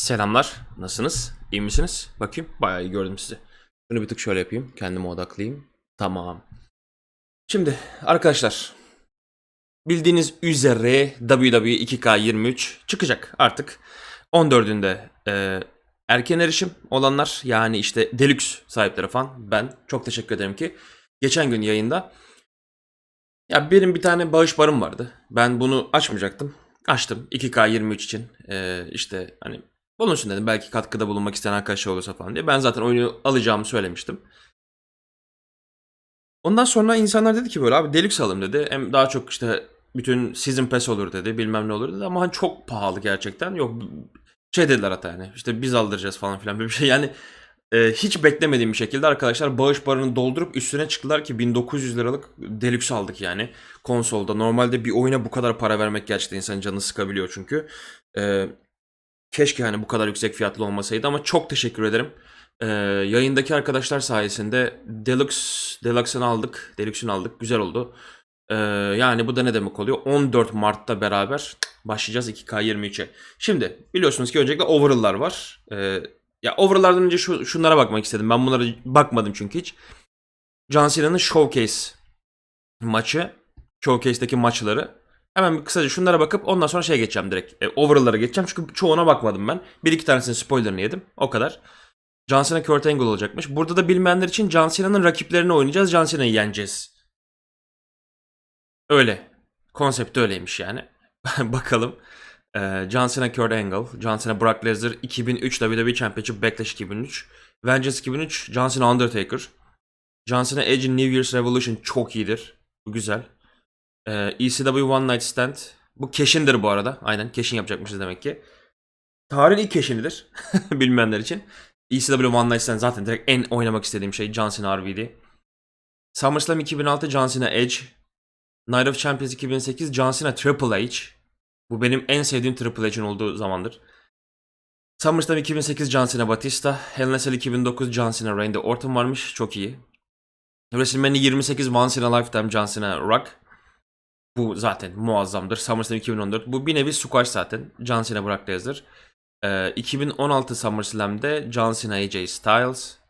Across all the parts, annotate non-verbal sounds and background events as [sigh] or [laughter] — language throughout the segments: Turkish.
Selamlar. Nasılsınız? İyi misiniz? Bakayım. Bayağı iyi gördüm sizi. Şunu bir tık şöyle yapayım. Kendime odaklayayım. Tamam. Şimdi arkadaşlar. Bildiğiniz üzere WWE 2K23 çıkacak artık. 14'ünde e, erken erişim olanlar yani işte Deluxe sahipleri falan ben çok teşekkür ederim ki geçen gün yayında ya benim bir tane bağış barım vardı. Ben bunu açmayacaktım. Açtım 2K23 için. Ee, işte hani bulunsun dedim. Belki katkıda bulunmak isteyen arkadaşlar olursa falan diye. Ben zaten oyunu alacağımı söylemiştim. Ondan sonra insanlar dedi ki böyle abi Deluxe alalım dedi. Hem daha çok işte bütün season pass olur dedi. Bilmem ne olur dedi. Ama hani çok pahalı gerçekten. Yok şey dediler hatta yani. İşte biz aldıracağız falan filan bir şey. Yani e, hiç beklemediğim bir şekilde arkadaşlar bağış barını doldurup üstüne çıktılar ki 1900 liralık Deluxe aldık yani konsolda. Normalde bir oyuna bu kadar para vermek gerçekten insanın canını sıkabiliyor çünkü. E, keşke hani bu kadar yüksek fiyatlı olmasaydı ama çok teşekkür ederim. E, yayındaki arkadaşlar sayesinde Deluxe, Deluxe'ını aldık. Deluxe'ını aldık. Güzel oldu. E, yani bu da ne demek oluyor? 14 Mart'ta beraber başlayacağız 2K23'e. Şimdi biliyorsunuz ki öncelikle overall'lar var. E, ya overall'lardan önce şu, şunlara bakmak istedim. Ben bunlara bakmadım çünkü hiç. John Cena'nın Showcase maçı. Showcase'deki maçları. Hemen bir kısaca şunlara bakıp ondan sonra şey geçeceğim direkt. E, overall'lara geçeceğim çünkü çoğuna bakmadım ben. Bir iki tanesinin spoilerını yedim. O kadar. John Cena Kurt Angle olacakmış. Burada da bilmeyenler için John Cena'nın rakiplerini oynayacağız. John Cena'yı yeneceğiz. Öyle. Konsept öyleymiş yani. [laughs] Bakalım. Ee, John Cena Kurt Angle, John Cena Brock Lesnar 2003 WWE Championship Backlash 2003, Vengeance 2003, John Cena Undertaker, John Cena Edge New Year's Revolution çok iyidir. Bu güzel. Ee, ECW One Night Stand. Bu Cash'indir bu arada. Aynen Cash'in yapacakmışız demek ki. Tarihin ilk Cash'inidir. [laughs] Bilmeyenler için. ECW One Night Stand zaten direkt en oynamak istediğim şey John Cena RVD. SummerSlam 2006 John Cena Edge. Night of Champions 2008 John Cena Triple H. Bu benim en sevdiğim Triple H'in olduğu zamandır. SummerSlam 2008 John Cena Batista. Hell in Cell 2009 John Cena Randy Orton varmış. Çok iyi. WrestleMania 28 Once in a Lifetime John Cena Rock. Bu zaten muazzamdır. SummerSlam 2014. Bu bir nevi squash zaten. John Cena Brock Lesnar. Ee, 2016 SummerSlam'de John Cena AJ Styles.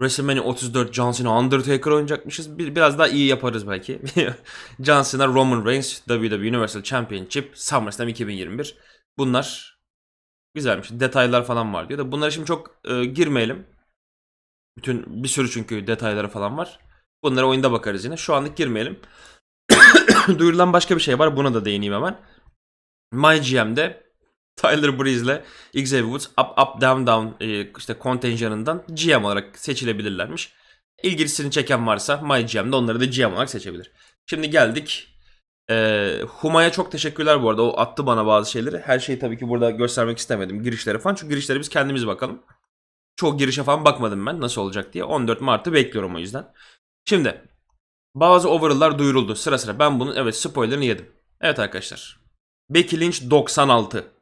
WrestleMania 34 John Cena Undertaker oynayacakmışız. Bir, biraz daha iyi yaparız belki. [laughs] John Cena Roman Reigns WWE Universal Championship SummerSlam 2021. Bunlar güzelmiş. Detaylar falan var diyor da bunlara şimdi çok e, girmeyelim. Bütün bir sürü çünkü detayları falan var. Bunlara oyunda bakarız yine. Şu anlık girmeyelim. [coughs] Duyurulan başka bir şey var. Buna da değineyim hemen. MyGM'de Tyler Breeze'le Xavier Woods up up down down e, işte kontenjanından GM olarak seçilebilirlermiş. İlgisini çeken varsa MyGM'de onları da GM olarak seçebilir. Şimdi geldik. E, Huma'ya çok teşekkürler bu arada. O attı bana bazı şeyleri. Her şeyi tabii ki burada göstermek istemedim. Girişleri falan. Çünkü girişleri biz kendimiz bakalım. Çok girişe falan bakmadım ben nasıl olacak diye. 14 Mart'ı bekliyorum o yüzden. Şimdi bazı overall'lar duyuruldu sıra sıra. Ben bunun evet spoilerını yedim. Evet arkadaşlar. Becky Lynch 96.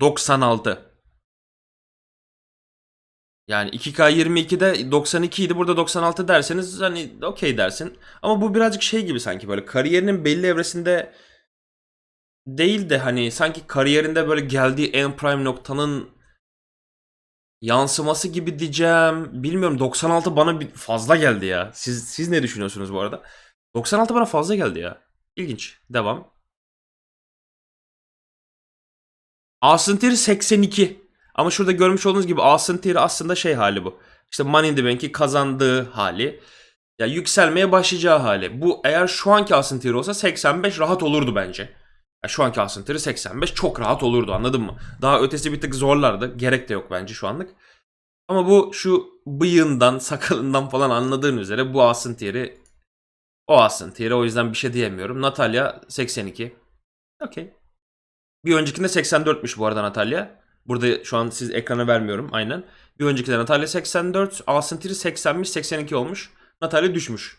96. Yani 2K22'de 92 idi burada 96 derseniz hani okey dersin. Ama bu birazcık şey gibi sanki böyle kariyerinin belli evresinde değil de hani sanki kariyerinde böyle geldiği en prime noktanın yansıması gibi diyeceğim. Bilmiyorum 96 bana bir fazla geldi ya. Siz siz ne düşünüyorsunuz bu arada? 96 bana fazla geldi ya. İlginç. Devam. Theory 82. Ama şurada görmüş olduğunuz gibi Theory aslında şey hali bu. İşte Money in the Bank'i kazandığı hali. Ya yükselmeye başlayacağı hali. Bu eğer şu anki Theory olsa 85 rahat olurdu bence. Ya şu anki Austin Theory 85 çok rahat olurdu anladın mı? Daha ötesi bir tık zorlardı. Gerek de yok bence şu anlık. Ama bu şu bıyığından, [laughs] sakalından falan anladığın üzere bu Austin Theory o Austin Theory o yüzden bir şey diyemiyorum. Natalya 82. Okey. Bir öncekinde 84'müş bu arada Natalya. Burada şu an siz ekrana vermiyorum aynen. Bir öncekinde Natalya 84, Austin Theory 80'miş 82 olmuş. Natalya düşmüş.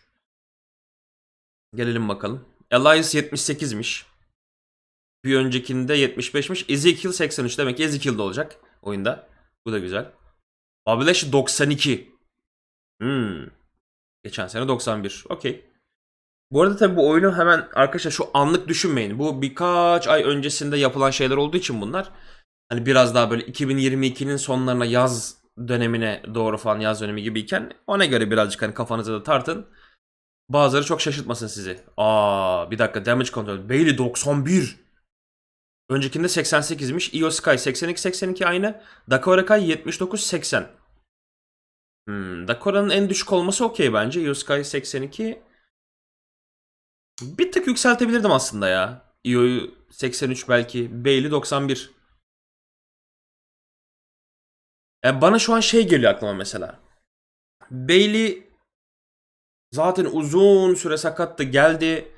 Gelelim bakalım. Elias 78'miş. Bir öncekinde 75'miş. Ezekiel 83 demek ki Ezekiel de olacak oyunda. Bu da güzel. Lashley 92. Hmm. Geçen sene 91. Okey. Bu arada tabii bu oyunu hemen arkadaşlar şu anlık düşünmeyin. Bu birkaç ay öncesinde yapılan şeyler olduğu için bunlar. Hani biraz daha böyle 2022'nin sonlarına yaz dönemine doğru falan yaz dönemi gibiyken ona göre birazcık hani kafanıza da tartın. Bazıları çok şaşırtmasın sizi. Aa bir dakika damage control. Bailey 91. Öncekinde 88'miş. Io Sky 82-82 aynı. Dakota Kai 79-80. Hmm, Dakora'nın en düşük olması okey bence. Io Sky 82. Bir tık yükseltebilirdim aslında ya. Io'yu 83 belki. Bailey 91. Yani bana şu an şey geliyor aklıma mesela. Bailey zaten uzun süre sakattı. Geldi.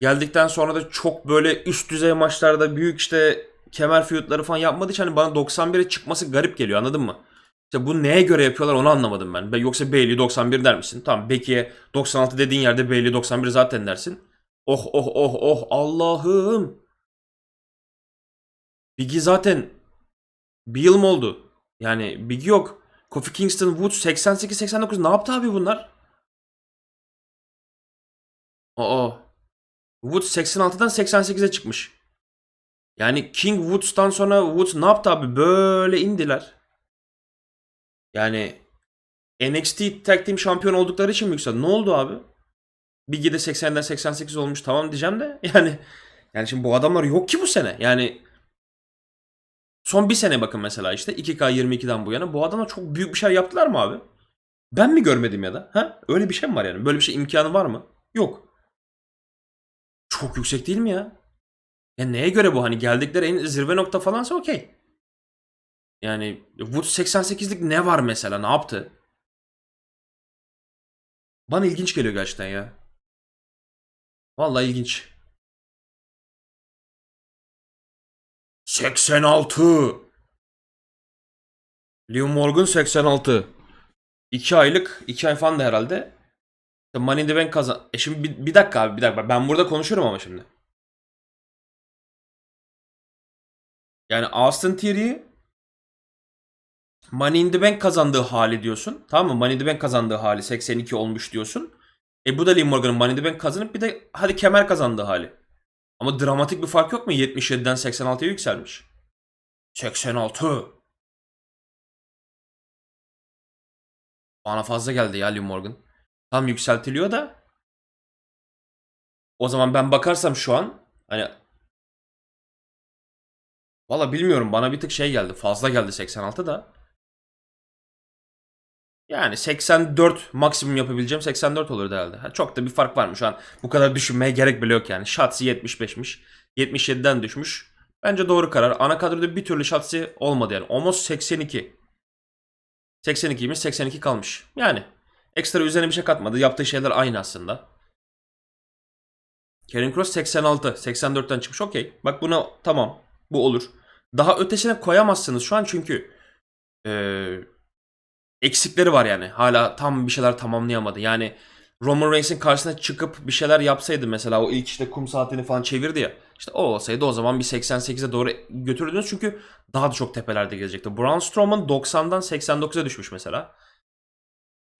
Geldikten sonra da çok böyle üst düzey maçlarda büyük işte kemer feudları falan yapmadığı için hani bana 91'e çıkması garip geliyor anladın mı? İşte bu neye göre yapıyorlar onu anlamadım ben. Ben- Yoksa Bailey 91 der misin? Tamam Becky'e 96 dediğin yerde Bailey 91 zaten dersin. Oh oh oh oh Allah'ım. Biggie zaten bir yıl mı oldu? Yani Biggie yok. Kofi Kingston, Woods 88-89 ne yaptı abi bunlar? Aa. Woods 86'dan 88'e çıkmış. Yani King Woods'tan sonra Woods ne yaptı abi? Böyle indiler. Yani NXT Tag Team şampiyon oldukları için mi yükseldi? Ne oldu abi? Biggie de 80'den 88 olmuş tamam diyeceğim de [laughs] yani yani şimdi bu adamlar yok ki bu sene. Yani son bir sene bakın mesela işte 2K22'den bu yana bu adamlar çok büyük bir şey yaptılar mı abi? Ben mi görmedim ya da? Ha? Öyle bir şey mi var yani? Böyle bir şey imkanı var mı? Yok. Çok yüksek değil mi ya? Ya neye göre bu? Hani geldikleri en zirve nokta falansa okey. Yani Wood 88'lik ne var mesela? Ne yaptı? Bana ilginç geliyor gerçekten ya. Vallahi ilginç. 86. Liam Morgan 86. 2 aylık, 2 ay falan da herhalde. Money in the Bank kazan... E şimdi bir, bir dakika abi bir dakika. Ben burada konuşuyorum ama şimdi. Yani Austin Theory Money in the Bank kazandığı hali diyorsun. Tamam mı? Money in the Bank kazandığı hali 82 olmuş diyorsun. E bu da Liam Morgan'ın Money in the Bank kazanıp bir de hadi kemer kazandığı hali. Ama dramatik bir fark yok mu? 77'den 86'ya yükselmiş. 86. Bana fazla geldi ya Liam Morgan. Tam yükseltiliyor da. O zaman ben bakarsam şu an hani Valla bilmiyorum bana bir tık şey geldi. Fazla geldi 86 da. Yani 84 maksimum yapabileceğim 84 olur herhalde. Ha, çok da bir fark var mı şu an? Bu kadar düşünmeye gerek bile yok yani. Shotzi 75'miş. 77'den düşmüş. Bence doğru karar. Ana kadroda bir türlü Shotzi olmadı yani. Omos 82. 82'ymiş 82 kalmış. Yani ekstra üzerine bir şey katmadı. Yaptığı şeyler aynı aslında. Karen Cross 86. 84'ten çıkmış. Okey. Bak buna tamam. Bu olur. Daha ötesine koyamazsınız şu an çünkü eee, eksikleri var yani. Hala tam bir şeyler tamamlayamadı. Yani Roman Reigns'in karşısına çıkıp bir şeyler yapsaydı mesela o ilk işte kum saatini falan çevirdi ya. İşte o olsaydı o zaman bir 88'e doğru götürürdünüz çünkü daha da çok tepelerde gelecekti. Braun Strowman 90'dan 89'a düşmüş mesela.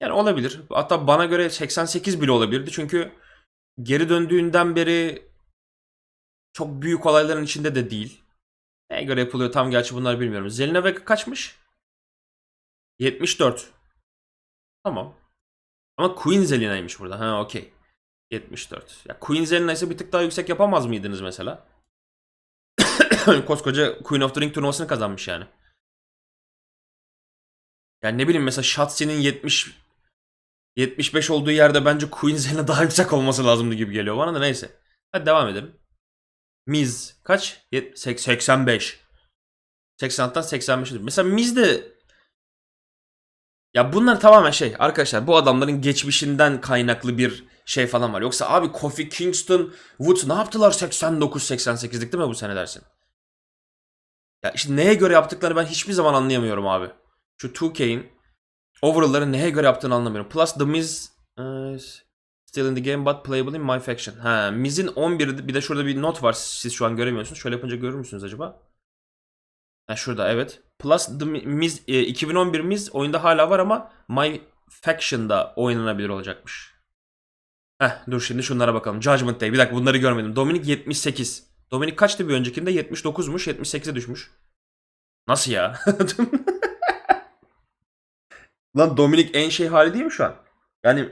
Yani olabilir. Hatta bana göre 88 bile olabilirdi çünkü geri döndüğünden beri çok büyük olayların içinde de değil. Neye göre yapılıyor tam gerçi bunları bilmiyorum. Zelina Vega kaçmış? 74. Tamam. Ama Queen Zelina'ymış burada. Ha okey. 74. Ya Queen Zelina ise bir tık daha yüksek yapamaz mıydınız mesela? [coughs] Koskoca Queen of the Ring turnuvasını kazanmış yani. Yani ne bileyim mesela Shotzi'nin 70 75 olduğu yerde bence Queen Zelina daha yüksek olması lazımdı gibi geliyor bana da neyse. Hadi devam edelim. Miz kaç? Yet- sek- 85. 86'dan 85. Mesela Miz de ya bunlar tamamen şey arkadaşlar bu adamların geçmişinden kaynaklı bir şey falan var. Yoksa abi Kofi Kingston, Woods ne yaptılar 89-88'lik değil mi bu sene dersin? Ya işte neye göre yaptıklarını ben hiçbir zaman anlayamıyorum abi. Şu 2K'in overall'ları neye göre yaptığını anlamıyorum. Plus The Miz uh, still in the game but playable in my faction. Ha, Miz'in 11'i bir de şurada bir not var siz şu an göremiyorsunuz. Şöyle yapınca görür müsünüz acaba? Ha şurada evet. Plus The Miz, e, 2011 Miz oyunda hala var ama My Faction'da oynanabilir olacakmış. Heh dur şimdi şunlara bakalım. Judgment Day. Bir dakika bunları görmedim. Dominik 78. Dominik kaçtı bir öncekinde? 79'muş. 78'e düşmüş. Nasıl ya? [laughs] Lan Dominik en şey hali değil mi şu an? Yani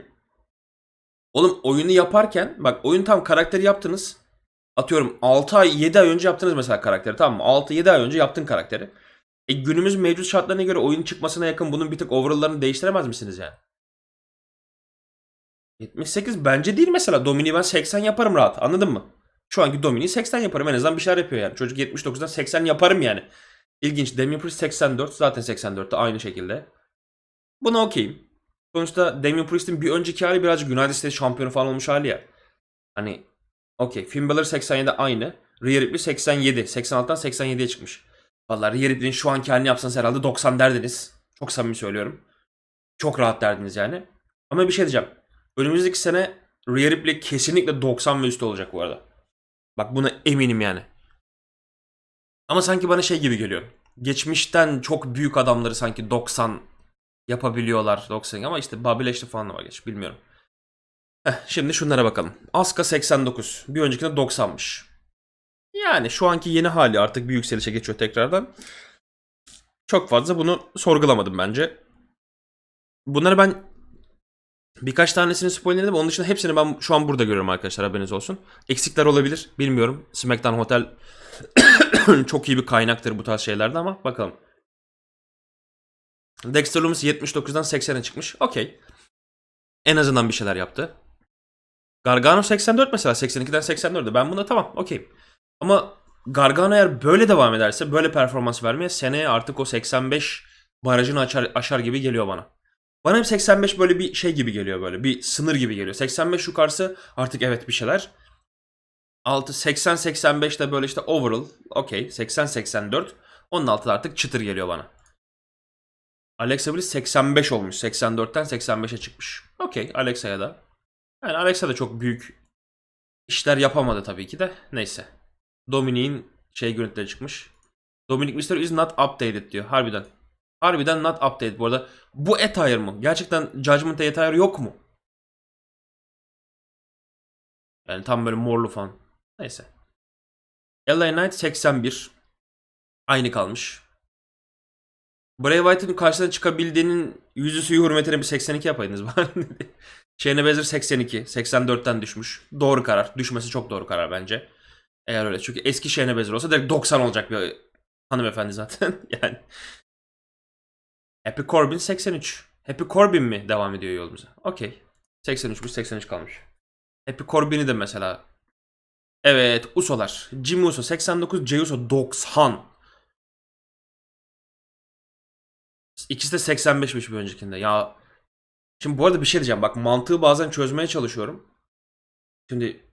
oğlum oyunu yaparken bak oyun tam karakteri yaptınız. Atıyorum 6 ay 7 ay önce yaptınız mesela karakteri tamam mı? 6-7 ay önce yaptın karakteri. E günümüz mevcut şartlarına göre oyun çıkmasına yakın bunun bir tık overall'larını değiştiremez misiniz yani? 78 bence değil mesela. Dominik'i ben 80 yaparım rahat. Anladın mı? Şu anki Dominik'i 80 yaparım. En azından bir şeyler yapıyor yani. Çocuk 79'dan 80 yaparım yani. İlginç. Damien Priest 84. Zaten 84'te aynı şekilde. Buna okeyim. Sonuçta Damien Priest'in bir önceki hali birazcık United States şampiyonu falan olmuş hali ya. Hani okey. Finn Balor 87 aynı. Rhea Ripley 87. 86'dan 87'ye çıkmış. Vallahi Rhea Ripley'in şu anki halini yapsanız herhalde 90 derdiniz. Çok samimi söylüyorum. Çok rahat derdiniz yani. Ama bir şey diyeceğim. Önümüzdeki sene Rhea Ripley kesinlikle 90 ve üstü olacak bu arada. Bak buna eminim yani. Ama sanki bana şey gibi geliyor. Geçmişten çok büyük adamları sanki 90 yapabiliyorlar 90 ama işte Lashley falan da var geç bilmiyorum. Heh, şimdi şunlara bakalım. Asuka 89. Bir öncekinde 90'mış. Yani şu anki yeni hali artık bir yükselişe geçiyor tekrardan. Çok fazla bunu sorgulamadım bence. Bunları ben birkaç tanesini spoilerledim. Onun dışında hepsini ben şu an burada görüyorum arkadaşlar haberiniz olsun. Eksikler olabilir bilmiyorum. SmackDown Hotel [coughs] çok iyi bir kaynaktır bu tarz şeylerde ama bakalım. Dexter Lumis 79'dan 80'e çıkmış. Okey. En azından bir şeyler yaptı. Gargano 84 mesela 82'den 84'e. Ben buna tamam okeyim. Ama Gargano eğer böyle devam ederse böyle performans vermeye seneye artık o 85 barajını açar, aşar gibi geliyor bana. Bana hep 85 böyle bir şey gibi geliyor böyle. Bir sınır gibi geliyor. 85 yukarısı artık evet bir şeyler. 6 80 85 de böyle işte overall okey 80 84 onun altı artık çıtır geliyor bana. Alexa Bliss 85 olmuş. 84'ten 85'e çıkmış. Okey Alexa'ya da. Yani Alexa da çok büyük işler yapamadı tabii ki de. Neyse. Dominik'in şey görüntüleri çıkmış. Dominic Mysterio is not updated diyor. Harbiden. Harbiden not updated bu arada. Bu attire mı? Gerçekten Judgment Day attire yok mu? Yani tam böyle morlu falan. Neyse. LA Knight 81. Aynı kalmış. Bray Wyatt'ın karşısına çıkabildiğinin yüzü suyu hürmetine bir 82 yapaydınız bari. [laughs] Shayna Baszler 82. 84'ten düşmüş. Doğru karar. Düşmesi çok doğru karar bence. Eğer öyle. Çünkü eski Shayna Baszler olsa direkt 90 olacak bir hanımefendi zaten. [laughs] yani. Happy Corbin 83. Happy Corbin mi devam ediyor yolumuza? Okey. 83'müş 83 kalmış. Happy Corbin'i de mesela. Evet Usolar. Jimmy Uso 89. Jey Uso 90. İkisi de 85'miş bir öncekinde. Ya şimdi bu arada bir şey diyeceğim. Bak mantığı bazen çözmeye çalışıyorum. Şimdi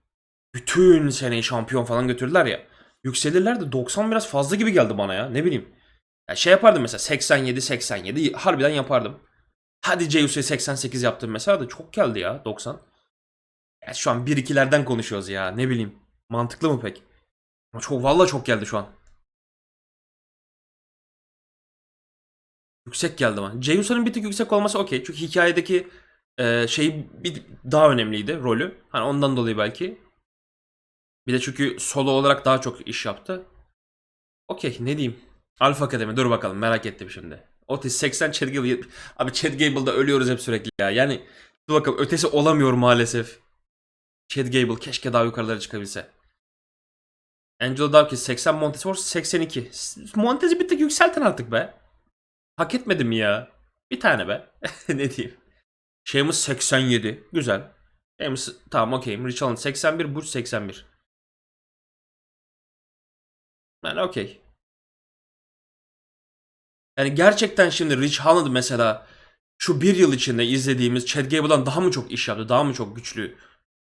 bütün seneyi şampiyon falan götürdüler ya. Yükselirler de 90 biraz fazla gibi geldi bana ya. Ne bileyim. Ya şey yapardım mesela 87 87 harbiden yapardım. Hadi Ceyhus'u 88 yaptım mesela da çok geldi ya 90. Ya şu an 1-2'lerden konuşuyoruz ya ne bileyim. Mantıklı mı pek? Ama çok valla çok geldi şu an. Yüksek geldi ama. Ceyhus'un bir tık yüksek olması okey. Çünkü hikayedeki e, şey bir daha önemliydi rolü. Hani ondan dolayı belki. Bir de çünkü solo olarak daha çok iş yaptı. Okey ne diyeyim. Alfa Akademi dur bakalım merak ettim şimdi. Otis 80 Chad Gable 70. Abi Chad Gable'da ölüyoruz hep sürekli ya. Yani dur bakalım ötesi olamıyor maalesef. Chad Gable keşke daha yukarılara çıkabilse. Angelo Dawkins 80 Montez Ford 82. Montez'i bir tık yükseltin artık be. Hak etmedim ya? Bir tane be. [laughs] ne diyeyim. Şeyimiz 87. Güzel. Şeyimiz tamam okeyim. Rich Holland 81. Butch 81. Yani okey. Yani gerçekten şimdi Rich Holland mesela şu bir yıl içinde izlediğimiz Chad Gable'dan daha mı çok iş yaptı? Daha mı çok güçlü?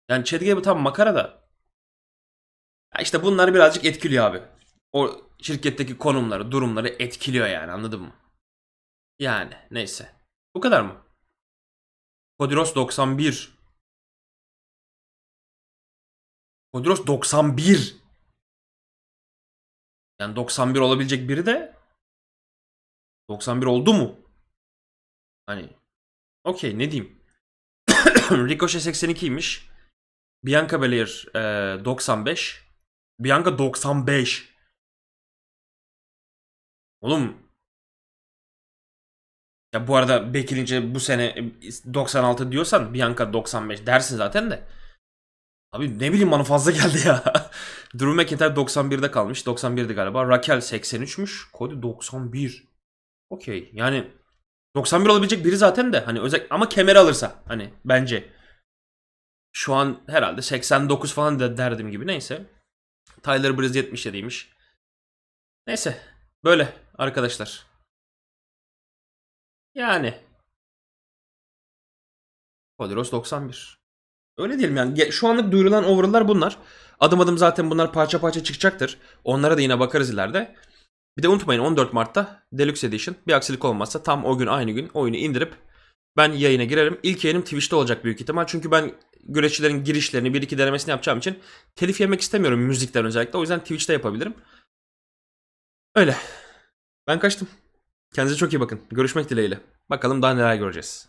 Yani Chad Gable tam makara da. Ya işte bunlar birazcık etkiliyor abi. O şirketteki konumları, durumları etkiliyor yani anladın mı? Yani neyse. Bu kadar mı? Kodiros 91. Kodiros 91. Yani 91 olabilecek biri de 91 oldu mu? Hani okey ne diyeyim. [coughs] Ricochet 82'ymiş. Bianca Belair e, 95. Bianca 95. Oğlum. Ya bu arada Becky Lynch'e bu sene e, 96 diyorsan Bianca 95 dersin zaten de. Abi ne bileyim bana fazla [laughs] geldi ya. Drew McIntyre 91'de kalmış. 91'di galiba. Raquel 83'müş. Cody 91. Okey. Yani 91 olabilecek biri zaten de hani özel ama kemeri alırsa hani bence. Şu an herhalde 89 falan da derdim gibi neyse. Tyler Breeze 77'ymiş. Neyse böyle arkadaşlar. Yani. Cody Rhodes 91. Öyle diyelim yani. Ge- Şu anlık duyurulan overall'lar bunlar. Adım adım zaten bunlar parça parça çıkacaktır. Onlara da yine bakarız ileride. Bir de unutmayın 14 Mart'ta Deluxe Edition bir aksilik olmazsa tam o gün aynı gün oyunu indirip ben yayına girerim. İlk yayınım Twitch'te olacak büyük ihtimal. Çünkü ben güreşçilerin girişlerini bir iki denemesini yapacağım için telif yemek istemiyorum müzikten özellikle. O yüzden Twitch'te yapabilirim. Öyle. Ben kaçtım. Kendinize çok iyi bakın. Görüşmek dileğiyle. Bakalım daha neler göreceğiz.